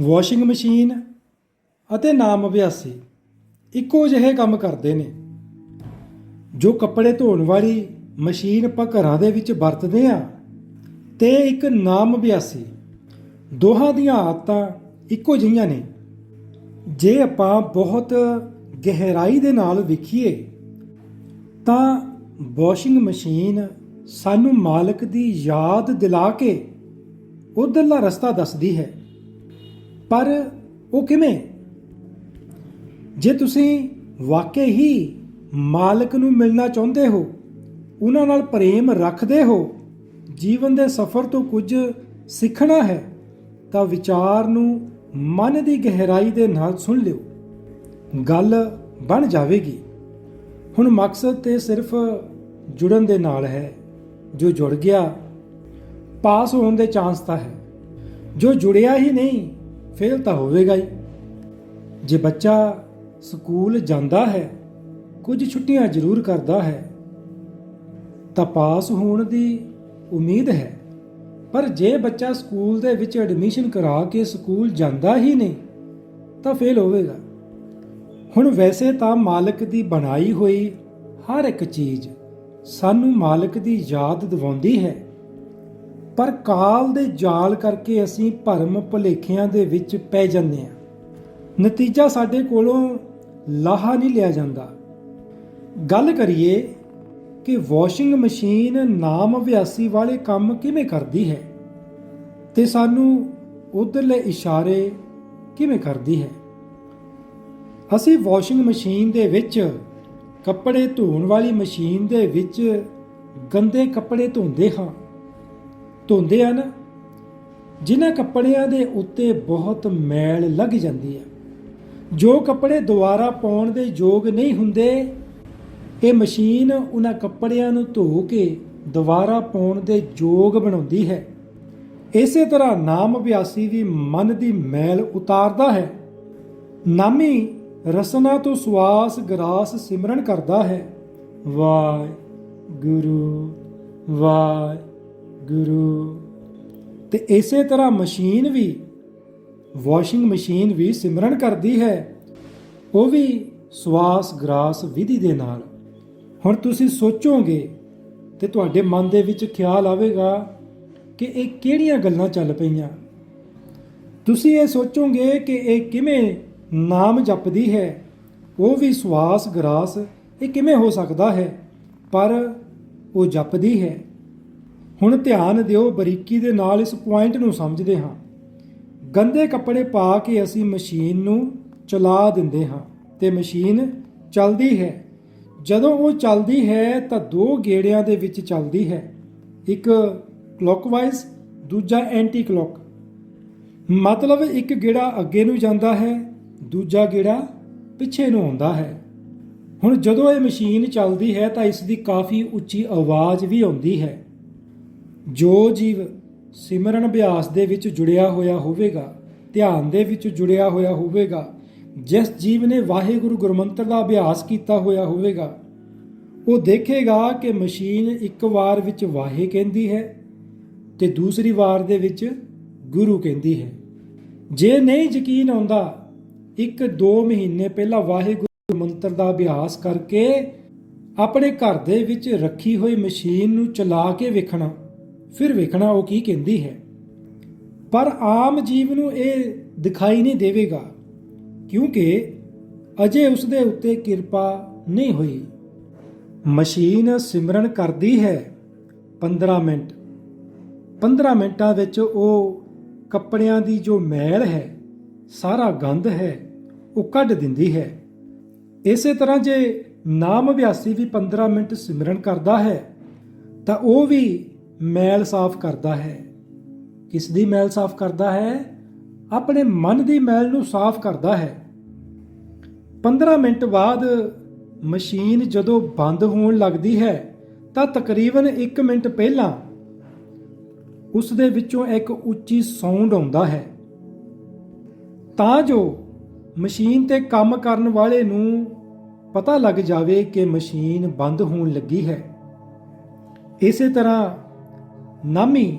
Washing machine ਅਤੇ ਨਾਮ ਅਭਿਆਸੀ ਇੱਕੋ ਜਿਹੇ ਕੰਮ ਕਰਦੇ ਨੇ। ਜੋ ਕੱਪੜੇ ਧੋਣ ਵਾਲੀ ਮਸ਼ੀਨ ਆਪਾਂ ਘਰਾਂ ਦੇ ਵਿੱਚ ਵਰਤਦੇ ਆ ਤੇ ਇੱਕ ਨਾਮ ਅਭਿਆਸੀ, ਦੋਹਾਂ ਦੀਆਂ ਆਦਤਾਂ ਇੱਕੋ ਜਿਹੀਆਂ ਨੇ। ਜੇ ਆਪਾਂ ਬਹੁਤ ਗਹਿਰਾਈ ਦੇ ਨਾਲ ਵੇਖੀਏ, ਤਾਂ ਵਾਸ਼ਿੰਗ ਮਸ਼ੀਨ ਸਾਨੂੰ ਮਾਲਕ ਦੀ ਯਾਦ ਦਿਲਾ ਕੇ ਉਧਰਲਾ ਰਸਤਾ ਦੱਸਦੀ ਹੈ। ਪਰ ਉਹ ਕਿਵੇਂ? ਜੇ ਤੁਸੀਂ ਵਾਕਈ ਹੀ ਮਾਲਕ ਨੂੰ ਮਿਲਣਾ ਚਾਹੁੰਦੇ ਹੋ, ਉਹਨਾਂ ਨਾਲ ਪ੍ਰੇਮ ਰੱਖਦੇ ਹੋ, ਜੀਵਨ ਦੇ ਸਫ਼ਰ ਤੋਂ ਕੁਝ ਸਿੱਖਣਾ ਹੈ, ਤਾਂ ਵਿਚਾਰ ਨੂੰ ਮਨ ਦੀ ਗਹਿਰਾਈ ਦੇ ਨਾਲ ਸੁਣ ਲਿਓ। ਗੱਲ ਬਣ ਜਾਵੇਗੀ। ਹੁਣ ਮਕਸਦ ਤੇ ਸਿਰਫ ਜੁੜਨ ਦੇ ਨਾਲ ਹੈ, ਜੋ ਜੁੜ ਗਿਆ, ਪਾਸ ਹੋਣ ਦੇ ਚਾਂਸ ਤਾਂ ਹੈ। ਜੋ ਜੁੜਿਆ ਹੀ ਨਹੀਂ ਫੇਲ ਤਾਂ ਹੋਵੇਗਾ ਹੀ। ਜੇ ਬੱਚਾ ਸਕੂਲ ਜਾਂਦਾ ਹੈ, ਕੁਝ ਛੁੱਟੀਆਂ ਜ਼ਰੂਰ ਕਰਦਾ ਹੈ, ਤਾਂ ਪਾਸ ਹੋਣ ਦੀ ਉਮੀਦ ਹੈ। ਪਰ ਜੇ ਬੱਚਾ ਸਕੂਲ ਦੇ ਵਿੱਚ ਐਡਮਿਸ਼ਨ ਕਰਾ ਕੇ ਸਕੂਲ ਜਾਂਦਾ ਹੀ ਨਹੀਂ, ਤਾਂ ਫੇਲ ਹੋਵੇਗਾ। ਹੁਣ ਵੈਸੇ ਤਾਂ ਮਾਲਕ ਦੀ ਬਣਾਈ ਹੋਈ ਹਰ ਇੱਕ ਚੀਜ਼ ਸਾਨੂੰ ਮਾਲਕ ਦੀ ਯਾਦ ਦਿਵਾਉਂਦੀ ਹੈ। ਪਰ ਕਾਲ ਦੇ ਜਾਲ ਕਰਕੇ ਅਸੀਂ ਭਰਮ ਭੁਲੇਖਿਆਂ ਦੇ ਵਿੱਚ ਪੈ ਜਾਂਦੇ ਹਾਂ। ਨਤੀਜਾ ਸਾਡੇ ਕੋਲੋਂ ਲਾਹਾ ਨਹੀਂ ਲਿਆ ਜਾਂਦਾ। ਗੱਲ ਕਰੀਏ ਕਿ ਵਾਸ਼ਿੰਗ ਮਸ਼ੀਨ ਨਾਮ ਅਭਿਆਸੀ ਵਾਲੇ ਕੰਮ ਕਿਵੇਂ ਕਰਦੀ ਹੈ ਤੇ ਸਾਨੂੰ ਉਧਰਲੇ ਇਸ਼ਾਰੇ ਕਿਵੇਂ ਕਰਦੀ ਹੈ। ਅਸੀਂ ਵਾਸ਼ਿੰਗ ਮਸ਼ੀਨ ਦੇ ਵਿੱਚ ਕੱਪੜੇ ਧੋਣ ਵਾਲੀ ਮਸ਼ੀਨ ਦੇ ਵਿੱਚ ਗੰਦੇ ਕੱਪੜੇ ਧੋਂਦੇ ਹਾਂ। ਧੋਂਦੇ ਹਨ, ਜਿਨ੍ਹਾਂ ਕੱਪੜਿਆਂ ਦੇ ਉੱਤੇ ਬਹੁਤ ਮੈਲ ਲੱਗ ਜਾਂਦੀ ਹੈ। ਜੋ ਕੱਪੜੇ ਦੁਬਾਰਾ ਪਾਉਣ ਦੇ ਯੋਗ ਨਹੀਂ ਹੁੰਦੇ, ਇਹ ਮਸ਼ੀਨ ਉਹਨਾਂ ਕੱਪੜਿਆਂ ਨੂੰ ਧੋ ਕੇ ਦੁਬਾਰਾ ਪਾਉਣ ਦੇ ਯੋਗ ਬਣਾਉਂਦੀ ਹੈ। ਇਸੇ ਤਰ੍ਹਾਂ ਨਾਮ ਅਭਿਆਸੀ ਵੀ ਮਨ ਦੀ ਮੈਲ ਉਤਾਰਦਾ ਹੈ। ਨਾਮੀ ਰਸਨਾ ਤੋਂ ਸੁਆਸ ਗਰਾਸ ਸਿਮਰਨ ਕਰਦਾ ਹੈ। ਵਾਹਿ ਗੁਰੂ ਵਾਹਿ ਗੁਰੂ। ਤੇ ਇਸੇ ਤਰ੍ਹਾਂ ਮਸ਼ੀਨ ਵੀ, ਵਾਸ਼ਿੰਗ ਮਸ਼ੀਨ ਵੀ ਸਿਮਰਨ ਕਰਦੀ ਹੈ। ਉਹ ਵੀ ਸਵਾਸ ਗਰਾਸ ਵਿਧੀ ਦੇ ਨਾਲ। ਹੁਣ ਤੁਸੀਂ ਸੋਚੋਗੇ ਤੇ ਤੁਹਾਡੇ ਮਨ ਦੇ ਵਿੱਚ ਖਿਆਲ ਆਵੇਗਾ ਕਿ ਇਹ ਕਿਹੜੀਆਂ ਗੱਲਾਂ ਚੱਲ ਪਈਆਂ। ਤੁਸੀਂ ਇਹ ਸੋਚੋਗੇ ਕਿ ਇਹ ਕਿਵੇਂ ਨਾਮ ਜਪਦੀ ਹੈ। ਉਹ ਵੀ ਸਵਾਸ ਗਰਾਸ ਇਹ ਕਿਵੇਂ ਹੋ ਸਕਦਾ ਹੈ। ਪਰ ਉਹ ਜਪਦੀ ਹੈ। ਹੁਣ ਧਿਆਨ ਦਿਓ ਬਰੀਕੀ ਦੇ ਨਾਲ ਇਸ ਪੁਆਇੰਟ ਨੂੰ ਸਮਝਦੇ ਹਾਂ। ਗੰਦੇ ਕੱਪੜੇ ਪਾ ਕੇ ਅਸੀਂ ਮਸ਼ੀਨ ਨੂੰ ਚਲਾ ਦਿੰਦੇ ਹਾਂ ਤੇ ਮਸ਼ੀਨ ਚੱਲਦੀ ਹੈ। ਜਦੋਂ ਉਹ ਚੱਲਦੀ ਹੈ ਤਾਂ ਦੋ ਗੇੜਿਆਂ ਦੇ ਵਿੱਚ ਚੱਲਦੀ ਹੈ। ਇੱਕ ਕਲੌਕਵਾਈਜ਼ ਦੂਜਾ ਐਂਟੀ ਕਲੌਕ ਮਤਲਬ ਇੱਕ ਗੇੜਾ ਅੱਗੇ ਨੂੰ ਜਾਂਦਾ ਹੈ, ਦੂਜਾ ਗੇੜਾ ਪਿੱਛੇ ਨੂੰ ਆਉਂਦਾ ਹੈ। ਹੁਣ ਜਦੋਂ ਇਹ ਮਸ਼ੀਨ ਚੱਲਦੀ ਹੈ ਤਾਂ ਇਸ ਦੀ ਕਾਫੀ ਉੱਚੀ ਆਵਾਜ਼ ਵੀ ਆਉਂਦੀ ਹੈ। ਜੋ ਜੀਵ ਸਿਮਰਨ ਅਭਿਆਸ ਦੇ ਵਿੱਚ ਜੁੜਿਆ ਹੋਇਆ ਹੋਵੇਗਾ, ਧਿਆਨ ਦੇ ਵਿੱਚ ਜੁੜਿਆ ਹੋਇਆ ਹੋਵੇਗਾ, ਜਿਸ ਜੀਵ ਨੇ ਵਾਹਿਗੁਰੂ ਗੁਰਮੰਤਰ ਦਾ ਅਭਿਆਸ ਕੀਤਾ ਹੋਇਆ ਹੋਵੇਗਾ, ਉਹ ਦੇਖੇਗਾ ਕਿ ਮਸ਼ੀਨ ਇੱਕ ਵਾਰ ਵਿੱਚ ਵਾਹੇ ਕਹਿੰਦੀ ਹੈ ਤੇ ਦੂਸਰੀ ਵਾਰ ਦੇ ਵਿੱਚ ਗੁਰੂ ਕਹਿੰਦੀ ਹੈ। ਜੇ ਨਹੀਂ ਯਕੀਨ ਆਉਂਦਾ, ਇੱਕ 2 ਮਹੀਨੇ ਪਹਿਲਾਂ ਵਾਹਿਗੁਰੂ ਮੰਤਰ ਦਾ ਅਭਿਆਸ ਕਰਕੇ ਆਪਣੇ ਘਰ ਦੇ ਵਿੱਚ ਰੱਖੀ ਹੋਈ ਮਸ਼ੀਨ ਨੂੰ ਚਲਾ ਕੇ ਵੇਖਣਾ ਫਿਰ ਵੇਖਣਾ ਉਹ ਕੀ ਕਹਿੰਦੀ ਹੈ। ਪਰ ਆਮ ਜੀਵ ਨੂੰ ਇਹ ਦਿਖਾਈ ਨਹੀਂ ਦੇਵੇਗਾ, ਕਿਉਂਕਿ ਅਜੇ ਉਸ ਦੇ ਉੱਤੇ ਕਿਰਪਾ ਨਹੀਂ ਹੋਈ। ਮਸ਼ੀਨ ਸਿਮਰਨ ਕਰਦੀ ਹੈ 15 ਮਿੰਟ। 15 ਮਿੰਟਾਂ ਵਿੱਚ ਉਹ ਕੱਪੜਿਆਂ ਦੀ ਜੋ ਮੈਲ ਹੈ, ਸਾਰਾ ਗੰਧ ਹੈ, ਉਹ ਕੱਢ ਦਿੰਦੀ ਹੈ। ਇਸੇ ਤਰ੍ਹਾਂ ਜੇ ਨਾਮ ਅਭਿਆਸੀ ਵੀ 15 ਮਿੰਟ ਸਿਮਰਨ ਕਰਦਾ ਹੈ, ਤਾਂ ਉਹ ਵੀ ਮੈਲ ਸਾਫ਼ ਕਰਦਾ ਹੈ। ਕਿਸ ਦੀ ਮੈਲ ਸਾਫ਼ ਕਰਦਾ ਹੈ? ਆਪਣੇ ਮਨ ਦੀ ਮੈਲ ਨੂੰ ਸਾਫ਼ ਕਰਦਾ ਹੈ। 15 ਮਿੰਟ ਬਾਅਦ ਮਸ਼ੀਨ ਜਦੋਂ ਬੰਦ ਹੋਣ ਲੱਗਦੀ ਹੈ, ਤਾਂ ਤਕਰੀਬਨ 1 ਮਿੰਟ ਪਹਿਲਾਂ ਉਸ ਦੇ ਵਿੱਚੋਂ ਇੱਕ ਉੱਚੀ ਸਾਊਂਡ ਆਉਂਦਾ ਹੈ। ਤਾਂ ਜੋ ਮਸ਼ੀਨ ਤੇ ਕੰਮ ਕਰਨ ਵਾਲੇ ਨੂੰ ਪਤਾ ਲੱਗ ਜਾਵੇ ਕਿ ਮਸ਼ੀਨ ਬੰਦ ਹੋਣ ਲੱਗੀ ਹੈ। ਇਸੇ ਤਰ੍ਹਾਂ ਨਾਮੀ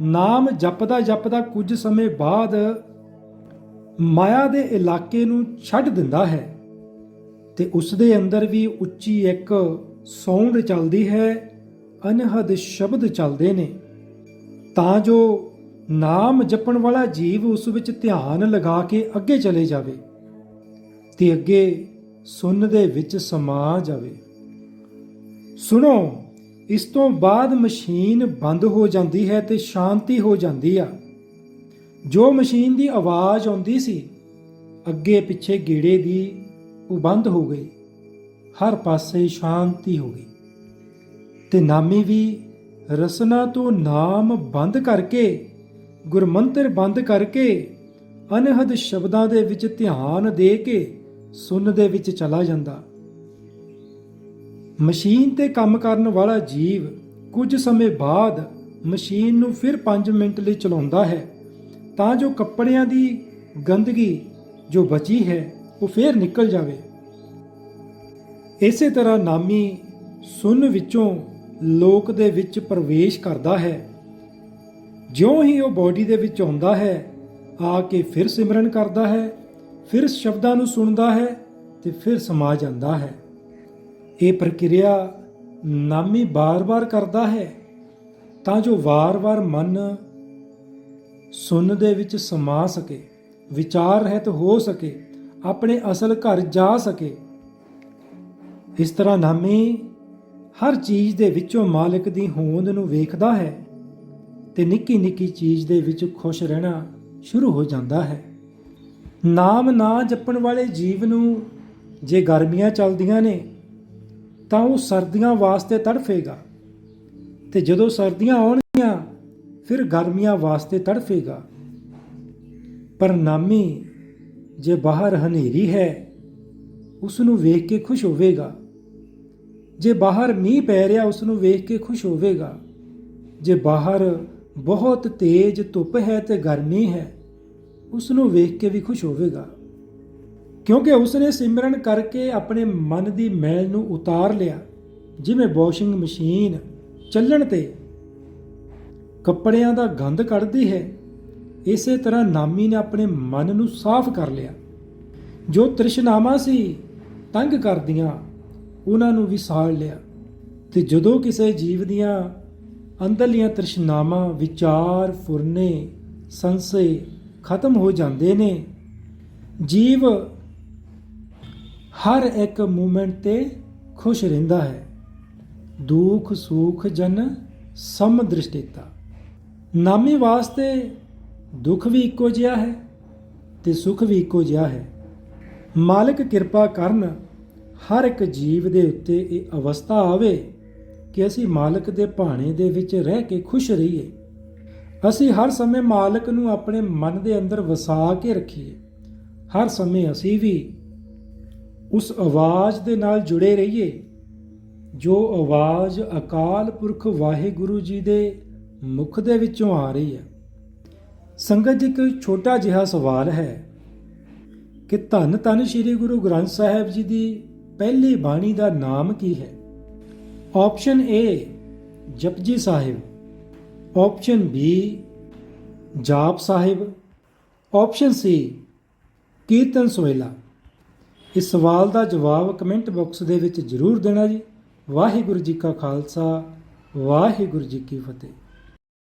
ਨਾਮ ਜਪਦਾ ਜਪਦਾ ਕੁਝ ਸਮੇਂ ਬਾਅਦ ਮਾਇਆ ਦੇ ਇਲਾਕੇ ਨੂੰ ਛੱਡ ਦਿੰਦਾ ਹੈ ਤੇ ਉਸ ਦੇ ਅੰਦਰ ਵੀ ਉੱਚੀ ਇੱਕ ਸੌਂਡ ਚੱਲਦੀ ਹੈ, ਅਨਹਦ ਸ਼ਬਦ ਚੱਲਦੇ ਨੇ। ਤਾਂ ਜੋ ਨਾਮ ਜਪਣ ਵਾਲਾ ਜੀਵ ਉਸ ਵਿੱਚ ਧਿਆਨ ਲਗਾ ਕੇ ਅੱਗੇ ਚਲੇ ਜਾਵੇ ਤੇ ਅੱਗੇ ਸੁੰਨ ਦੇ ਵਿੱਚ ਸਮਾ ਜਾਵੇ। ਸੁਣੋ ਇਸ ਤੋਂ ਬਾਅਦ ਮਸ਼ੀਨ ਬੰਦ ਹੋ ਜਾਂਦੀ ਹੈ ਤੇ ਸ਼ਾਂਤੀ ਹੋ ਜਾਂਦੀ ਆ। ਜੋ ਮਸ਼ੀਨ ਦੀ ਆਵਾਜ਼ ਆਉਂਦੀ ਸੀ, ਅੱਗੇ ਪਿੱਛੇ ਗੇੜੇ ਦੀ ਉਹ ਬੰਦ ਹੋ ਗਈ। ਹਰ ਪਾਸੇ ਸ਼ਾਂਤੀ ਹੋ ਗਈ। ਤੇ ਨਾਮੀ ਵੀ ਰਸਨਾ ਤੋਂ ਨਾਮ ਬੰਦ ਕਰਕੇ, ਗੁਰਮੰਤਰ ਬੰਦ ਕਰਕੇ, ਅਨਹਦ ਸ਼ਬਦਾਂ ਦੇ ਵਿੱਚ ਧਿਆਨ ਦੇ ਕੇ ਸੁਣ ਦੇ ਵਿੱਚ ਚਲਾ ਜਾਂਦਾ। ਮਸ਼ੀਨ ਤੇ ਕੰਮ ਕਰਨ ਵਾਲਾ ਜੀਵ ਕੁਝ ਸਮੇਂ ਬਾਅਦ ਮਸ਼ੀਨ ਨੂੰ ਫਿਰ 5 ਮਿੰਟ ਲਈ ਚਲਾਉਂਦਾ ਹੈ, ਤਾਂ ਜੋ ਕੱਪੜਿਆਂ ਦੀ ਗੰਦਗੀ ਜੋ ਬਚੀ ਹੈ, ਉਹ ਫਿਰ ਨਿਕਲ ਜਾਵੇ। ਇਸੇ ਤਰ੍ਹਾਂ ਨਾਮੀ ਸੁਨ ਵਿੱਚੋਂ ਲੋਕ ਦੇ ਵਿੱਚ ਪ੍ਰਵੇਸ਼ ਕਰਦਾ ਹੈ। ਜਿਉਂ ਹੀ ਉਹ ਬਾਡੀ ਦੇ ਵਿੱਚ ਆਉਂਦਾ ਹੈ, ਆ ਕੇ ਫਿਰ ਸਿਮਰਨ ਕਰਦਾ ਹੈ, ਫਿਰ ਸ਼ਬਦਾਂ ਨੂੰ ਸੁਣਦਾ ਹੈ ਤੇ ਫਿਰ ਸਮਾ ਜਾਂਦਾ ਹੈ। ਇਹ ਪ੍ਰਕਿਰਿਆ ਨਾਮੀ ਬਾਰ-ਬਾਰ ਕਰਦਾ ਹੈ, ਤਾਂ ਜੋ ਵਾਰ-ਵਾਰ ਮਨ ਸੁਣ ਦੇ ਵਿੱਚ ਸਮਾ ਸਕੇ, ਵਿਚਾਰ ਰਹਿਤ ਹੋ ਸਕੇ, ਆਪਣੇ ਅਸਲ ਘਰ ਜਾ ਸਕੇ। ਇਸ ਤਰ੍ਹਾਂ ਨਾਮੀ ਹਰ ਚੀਜ਼ ਦੇ ਵਿੱਚੋਂ ਮਾਲਕ ਦੀ ਹੋਂਦ ਨੂੰ ਵੇਖਦਾ ਹੈ ਤੇ ਨਿੱਕੀ ਨਿੱਕੀ ਚੀਜ਼ ਦੇ ਵਿੱਚ ਖੁਸ਼ ਰਹਿਣਾ ਸ਼ੁਰੂ ਹੋ ਜਾਂਦਾ ਹੈ। ਨਾਮ ਨਾ ਜਪਣ ਵਾਲੇ ਜੀਵ ਨੂੰ ਜੇ ਗਰਮੀਆਂ ਚੱਲਦੀਆਂ ਨੇ ਤਾਂ ਉਹ ਸਰਦੀਆਂ ਵਾਸਤੇ ਤੜਫੇਗਾ। ਤੇ ਜਦੋਂ ਸਰਦੀਆਂ ਆਉਣਗੀਆਂ, ਫਿਰ ਗਰਮੀਆਂ ਵਾਸਤੇ ਤੜਫੇਗਾ। ਪਰ ਨਾਮੀ, ਜੇ ਬਾਹਰ ਹਨੇਰੀ ਹੈ ਉਸ ਨੂੰ ਵੇਖ ਕੇ ਖੁਸ਼ ਹੋਵੇਗਾ। ਜੇ ਬਾਹਰ ਮੀਂਹ ਪੈ ਰਿਹਾ ਉਸ ਨੂੰ ਵੇਖ ਕੇ ਖੁਸ਼ ਹੋਵੇਗਾ। ਜੇ ਬਾਹਰ ਬਹੁਤ ਤੇਜ਼ ਧੁੱਪ ਹੈ ਤੇ ਗਰਮੀ ਹੈ ਉਸ ਨੂੰ ਵੇਖ ਕੇ ਵੀ ਖੁਸ਼ ਹੋਵੇਗਾ। ਕਿਉਂਕਿ ਉਸਨੇ ਸਿਮਰਨ ਕਰਕੇ ਆਪਣੇ ਮਨ ਦੀ ਮੈਲ ਨੂੰ ਉਤਾਰ ਲਿਆ, ਜਿਵੇਂ ਵਾਸ਼ਿੰਗ ਮਸ਼ੀਨ ਚੱਲਣ ਤੇ ਕੱਪੜਿਆਂ ਦਾ ਗੰਧ ਕੱਢਦੀ ਹੈ, ਇਸੇ ਤਰ੍ਹਾਂ ਨਾਮੀ ਨੇ ਆਪਣੇ ਮਨ ਨੂੰ ਸਾਫ਼ ਕਰ ਲਿਆ। ਜੋ ਤ੍ਰਿਸ਼ਨਾਵਾਂ ਸੀ ਤੰਗ ਕਰਦੀਆਂ, ਉਹਨਾਂ ਨੂੰ ਵਿਸਾਲ ਲਿਆ। ਤੇ ਜਦੋਂ ਕਿਸੇ ਜੀਵ ਦੀਆਂ ਅੰਦਰਲੀਆਂ ਤ੍ਰਿਸ਼ਨਾਵਾਂ ਵਿਚਾਰ, ਫੁਰਨੇ, ਸੰਸੇ ਖਤਮ ਹੋ ਜਾਂਦੇ ਨੇ, ਜੀਵ ਹਰ ਇੱਕ ਮੂਮੈਂਟ ਤੇ ਖੁਸ਼ ਰਹਿੰਦਾ ਹੈ। ਦੁੱਖ, ਸੁਖ, ਜਨ ਸਮ ਦ੍ਰਿਸ਼ਟੀਤਾ ਨਾਮੀ ਵਾਸਤੇ ਦੁੱਖ ਵੀ ਇੱਕੋ ਜਿਹਾ ਹੈ ਤੇ ਸੁਖ ਵੀ ਇੱਕੋ ਜਿਹਾ ਹੈ। ਮਾਲਕ ਕਿਰਪਾ ਕਰਨ ਹਰ ਇੱਕ ਜੀਵ ਦੇ ਉੱਤੇ ਇਹ ਅਵਸਥਾ ਆਵੇ ਕਿ ਅਸੀਂ ਮਾਲਕ ਦੇ ਭਾਣੇ ਦੇ ਵਿੱਚ ਰਹਿ ਕੇ ਖੁਸ਼ ਰਹੀਏ। ਅਸੀਂ ਹਰ ਸਮੇਂ ਮਾਲਕ ਨੂੰ ਆਪਣੇ ਮਨ ਦੇ ਅੰਦਰ ਵਸਾ ਕੇ ਰੱਖੀਏ। ਹਰ ਸਮੇਂ ਅਸੀਂ ਵੀ ਉਸ ਆਵਾਜ਼ ਦੇ ਨਾਲ ਜੁੜੇ ਰਹੀਏ, ਜੋ ਆਵਾਜ਼ ਅਕਾਲ ਪੁਰਖ ਵਾਹਿਗੁਰੂ ਜੀ ਦੇ ਮੁਖ ਦੇ ਵਿੱਚੋਂ ਆ ਰਹੀ ਹੈ। ਸੰਗਤ ਜੀ ਇੱਕ ਛੋਟਾ ਜਿਹਾ ਸਵਾਲ ਹੈ ਕਿ ਧੰਨ ਧੰਨ ਸ੍ਰੀ ਗੁਰੂ ਗ੍ਰੰਥ ਸਾਹਿਬ ਜੀ ਦੀ ਪਹਿਲੀ ਬਾਣੀ ਦਾ ਨਾਮ ਕੀ ਹੈ? Option A, Japji Sahib. Option B, Jaap Sahib. Option C, ਕੀਰਤਨ ਸੋਇਲਾ ਇਸ ਸਵਾਲ ਦਾ ਜਵਾਬ ਕਮੈਂਟ ਬਾਕਸ ਦੇ ਵਿੱਚ ਜ਼ਰੂਰ ਦੇਣਾ ਜੀ। ਵਾਹਿਗੁਰੂ ਜੀ ਕਾ ਖਾਲਸਾ, ਵਾਹਿਗੁਰੂ ਜੀ ਕੀ ਫਤਿਹ।